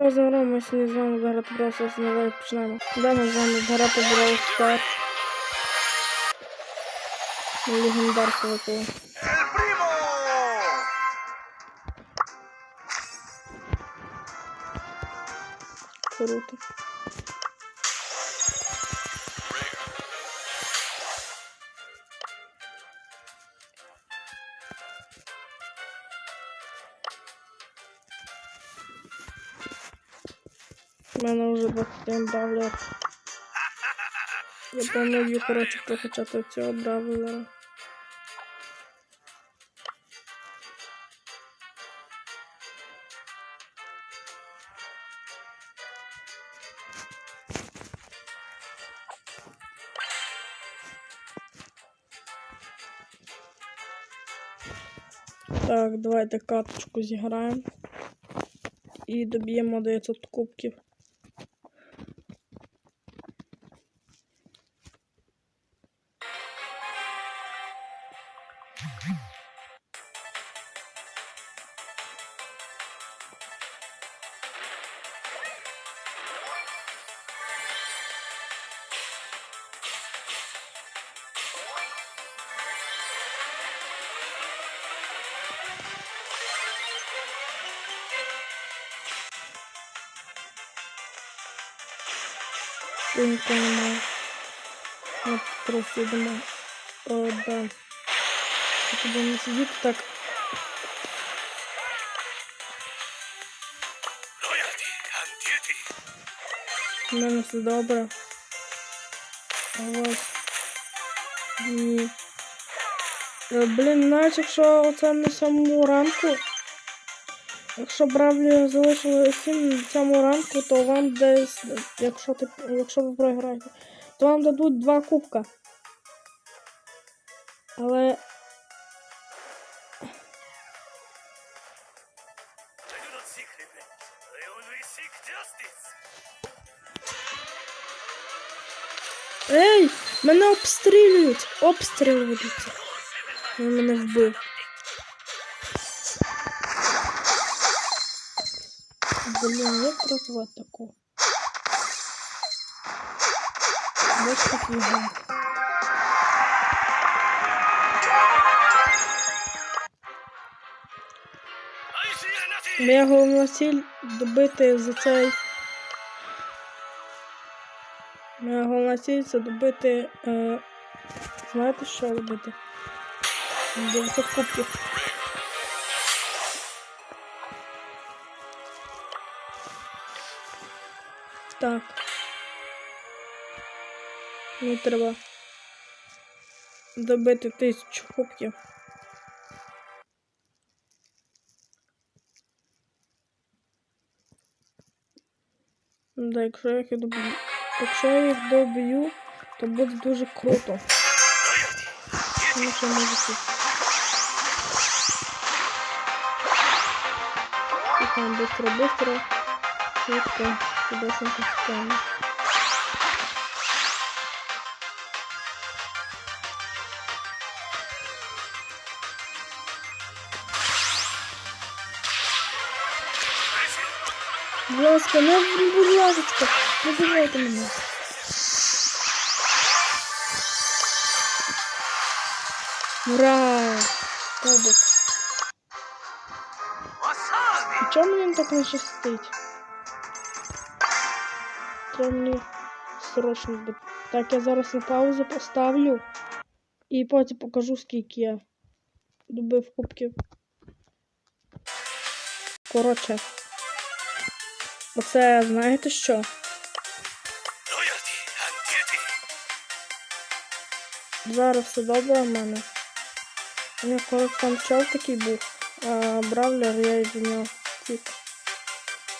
Зараз ми сьогодні з вами грати просто з нової почнемо. Да, ми з вами грати Brawl Stars. Легендарку такого. Круто. Мене вже 21 бравлер. Я планую, коротше, прокачати цього бравлера. Так, давайте карточку зіграємо. І доб'ємо 900 кубків. Я не понимаю. Я просто думаю, о, да. Это бы не сидит так. Loyalty and duty. У мене все добре. А у вас ні. Е, Блін, навіть якщо це на самому ранку. Якщо бравлі залишили 7 на цьому ранку, то вам десь, якщо ти, якщо ви програєте, то вам дадуть 2 кубка. Але. Ей! Мене обстрілюють! Обстрілюють! Він мене вбив. Блін, як прозвати такого? Ось так його. I. Моя головна ціль добити за цей. Моя головна ціль це добити. Е... Знаєте, що робити? 900 кубків. Так. Мені треба добити тисячу кубків. Да, якщо я їх доб'ю. Якщо я їх доб'ю, то буде дуже круто. Ну, що може тут. Тікаємо быстро, быстро. Швидко. Кудесенько тікаємо. Будь ласка, не будь ласка, не бувайте мене. Ура! Кубок. Wasabi. Чому мені так не щастить? Треба мені. Так, я зараз на паузу поставлю. І потім покажу, скільки я добив кубків. Коротше. Оце знаєте що? Зараз все добре в мене. У мене коротше там чел такий був. А бравлер я із нього тік.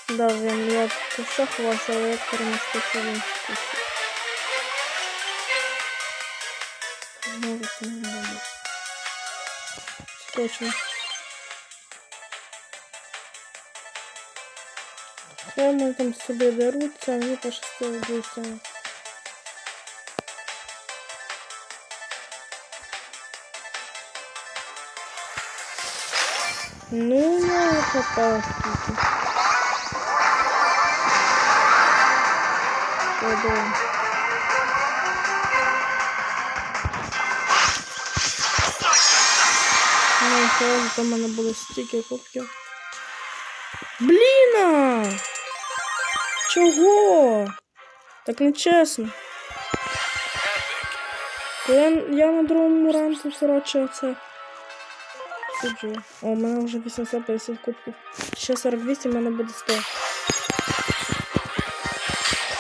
Да, він я в кущах ховався, але я перемістився в інші кущі. Знову це не буде. Точно. Хай вони там собі деруться, а мені пощастило більше. Ну, ну, попав скільки. Пробуємо. Ну, сразу там мене було стільки кубків. Бліна! Чого? Так не чесно. Я, я на другому ранку, коротше, це сиджу. О, у мене вже 850 кубків. Ще 48, у мене буде 100.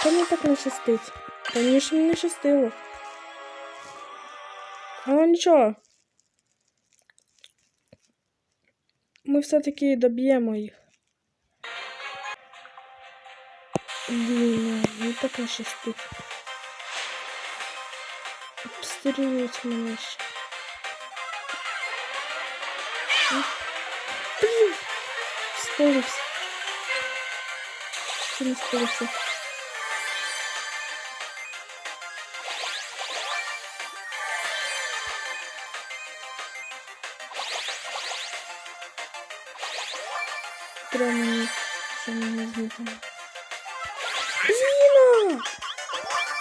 Що мені так не щастить? Раніше мені не щастило. Але нічого. Ми все-таки доб'ємо їх. Блін, мені так не щастить. Обстрілюють мене ще. М? Блін, спалився. Чи не спалився? Прямо мені, що мене зникало. Блін!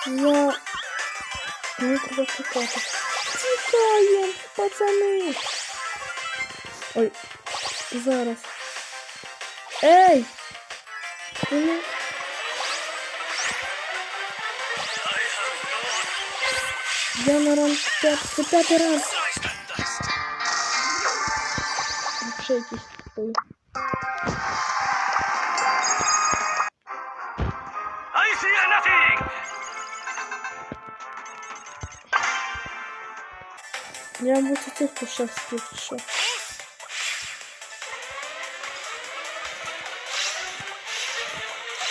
Я... Мені треба тікати. Тікаємо, пацани! Ой, зараз. Ей! Ти не... I have Я на ран п'ят... Це п'ятий раз. no dust. Я буду цих кушах що.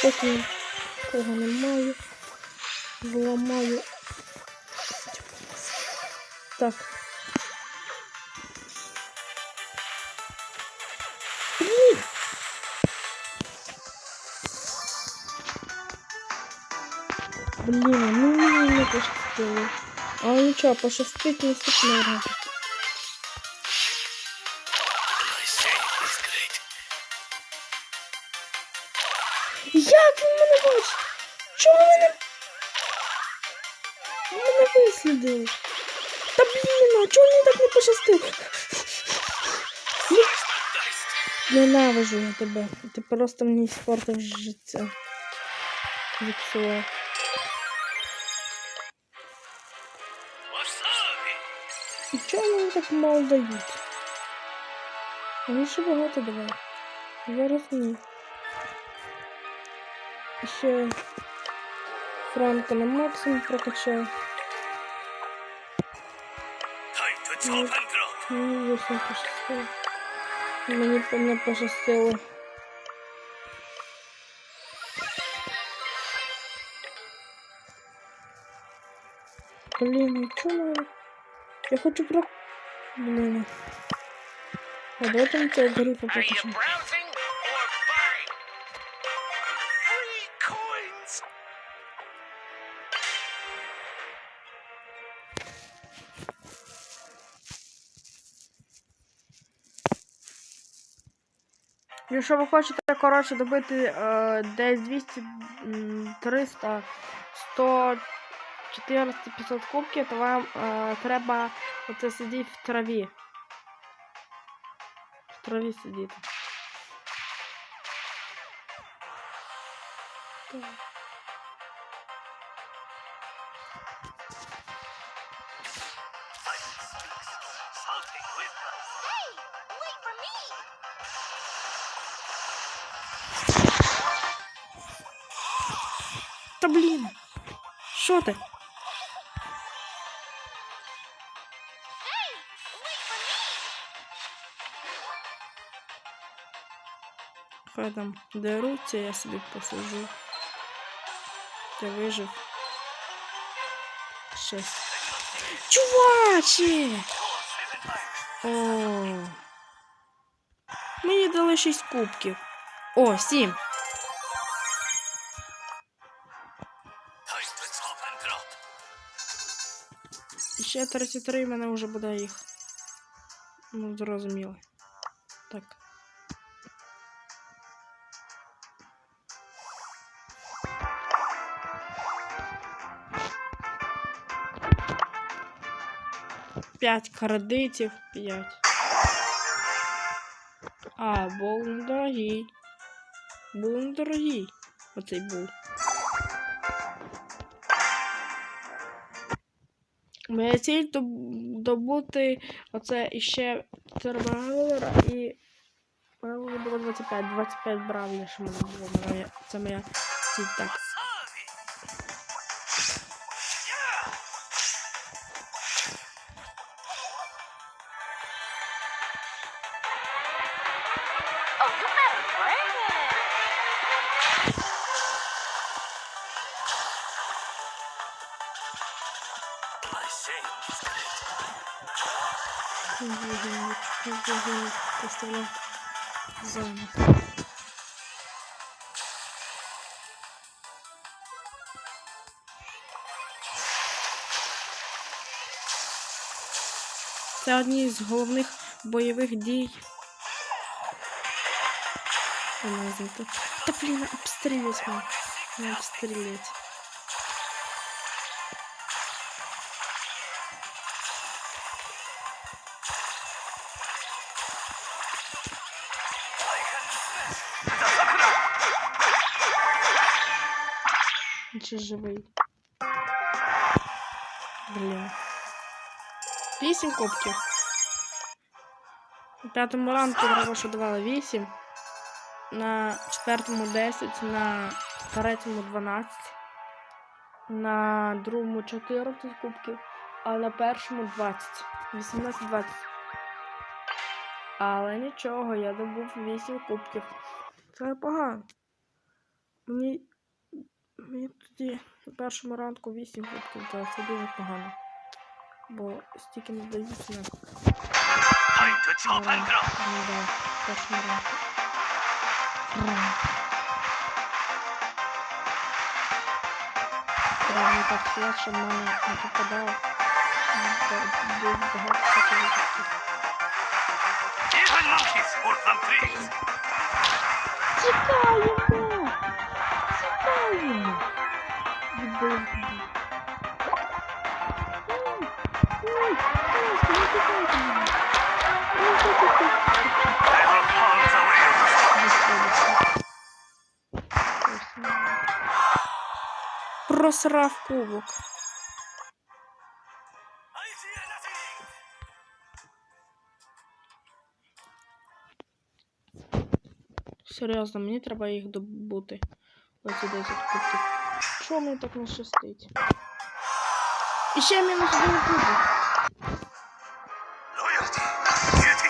Потім кого немає. Зламаю. Так. Блін, ну не пощастило. Але нічого, пощастить наступного разу. Як він мене бачить? Чого ви мене? Мене вислідили. Та блін, а чого мені так не пощастило? Ненавижу я тебе. Ти просто мені спортив життя. Зіпсував. так мало дають? Мені ще багато давай. Зараз ні. І Ще Франка на максимум прокачаю. Time to chop and drop. Мені зовсім пощастило. Мені б не пощастило. Блін, ну чому? Я хочу про... Покажемо. browsing or buying? Free coins. Якщо ви хочете, коротше, добити е, десь 200, м, 300, 100, 400, 500 кубків, то вам е, треба оце сидіти в траві. В траві сидіти. Так. Something with Hey, wait for me! Та блін! Що ти? Хай там деруться, я собі посижу. Ти вижив. Шесть. Чувачі! О. Мені дали 6 кубків. О, 7. Time to chop and drop. І ще 33 в мене вже буде їх. Ну, зрозуміло. Так. 5 кредитів. 5. А, бол недорогий. Був недорогий. Оцей був. Моя ціль доб- добути оце іще термогавера і. Було 25. 25 бравлів, що мене було. Це моя ціль так. Це одні з головних бойових дій. Та блін, обстрілять мене. Не обстрілять. Чи живий? Бля. 8 кубків. На п'ятому ранку також давала 8. На четвертому 10, на третьому 12, на другому 14 кубків, а на першому 20. 18-20. Але нічого, я добув 8 кубків. Це погано. Мені... Мені тоді на першому ранку 8 кубків, це дуже погано. Бо стільки не дають на Time to chop and grow. Ну да, в першому ранку. Ран. Треба мені так сказати, щоб мене не попадало. Ну, це Дуже багато всякого життя. Even monkeys Просрав кубок. Серйозно, мені треба їх добути. Оці 10 кубків. Чого мені так не щастить? І ще мінус один кубок. Loyalty. Duty.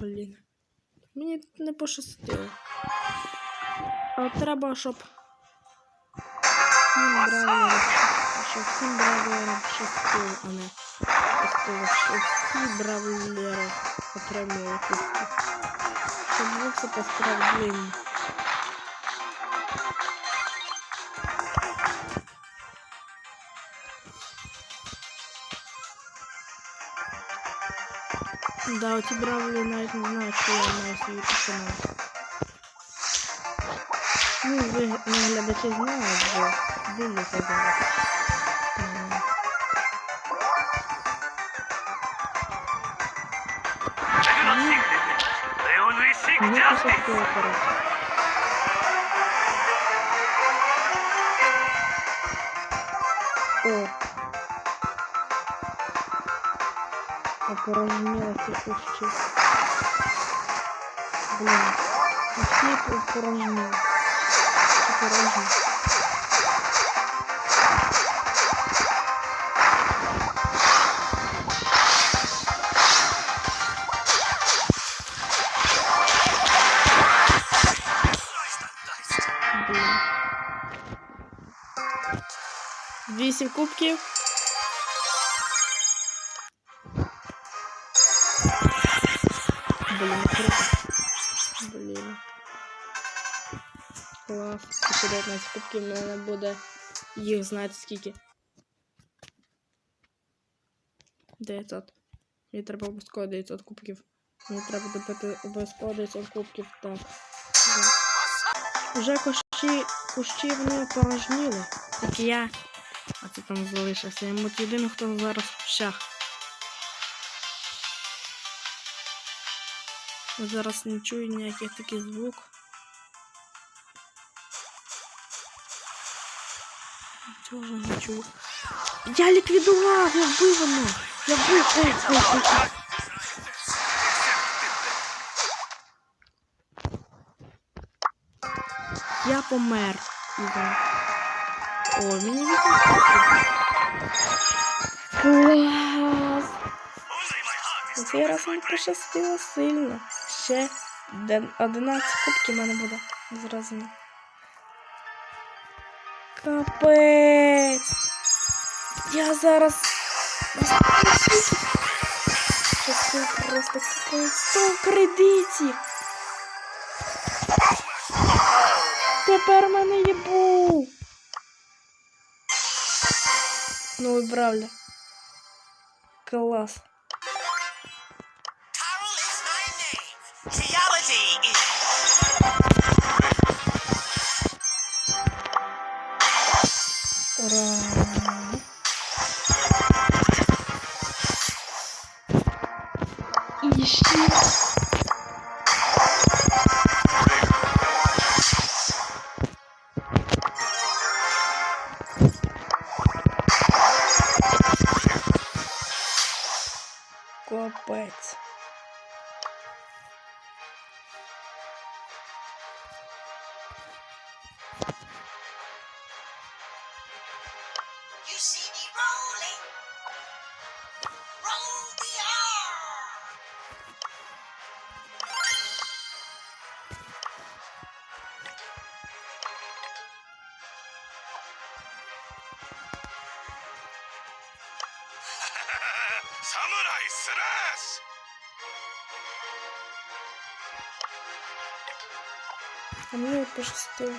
Блін. Мені не пощастило. А треба, щоб всім бравлерам щас- щоб всім бравлерам щастило, а не щастило, щоб всі бравлери отримали кубки. Щоб було все по-справедливому. Да, оці бравлери навіть не знають, що я маю свій персонаж. Ну, ви не глядачі знають, бо дивляться зараз. М, I do not seek Опорожнила ці кущі. Блін. Усі опорожнили. Чи порожні? Блін. Вісім кубків. Ще 19 кубків в мене буде. Їх знаєте скільки. 900. Мені треба обов'язково 900 кубків. Мені треба добити обов'язково 900 кубків. Так. Вже- кущі, кущі вони порожніли. Тільки я. А це там залишився. Я от єдиний, хто зараз в кущах. Зараз не чую ніяких таких звук. Ж не? Я ліквідував! Я вбив воно! Я вбив! Ой, ой, ой, ой. Я помер. Ігор. О, мені. Клас! На цей раз мені пощастило сильно. Ще ден- 11 кубків в мене буде. Зрозуміло. Капець! Я зараз. Тут просто капець. 100 кредитів! Тепер мене є був. Ну, вибравля. Клас. І ще. Samurai slash! А мені от пощастило.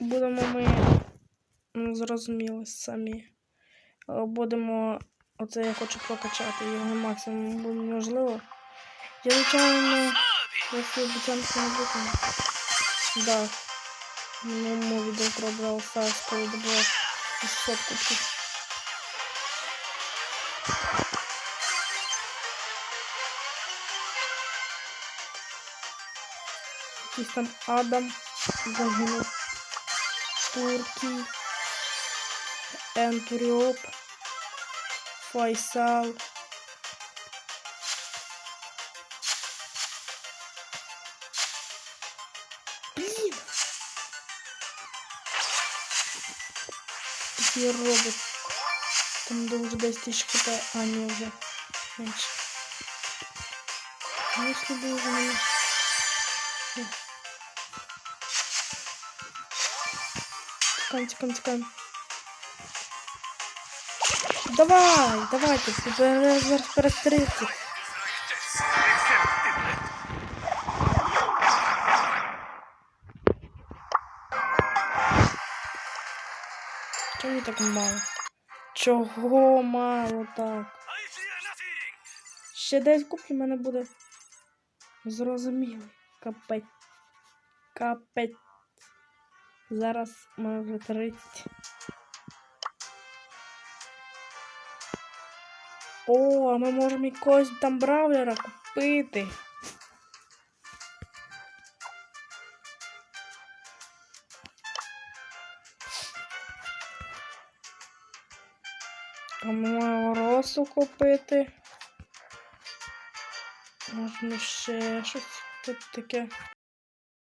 Будемо ми ну, зрозуміли самі. Е, Будемо. Оце я хочу прокачати його максимум буде можливо. Я звичайно свою обіцянку не виконую. Да. Моєму відео про Brawl Stars, коли добував 600 кубків. Якийсь там Адам загинув. Туркій. Ентуріоп. Файсал. Блін! Такий робот. Там де вже 10 тисяч хп, а не вже менше. Ну, если бы его не... Ні. Тікаємо, тікаємо, тікаємо. Давай, давайте, перестрілки. Чому так мало? Чого мало так? Ще 10 кубків в мене буде. Зрозумілий. Капець. Капець. Зараз мене вже 30. О, а ми можемо якогось там бравлера купити. А ми можемо росу купити. Можна ще щось тут таке.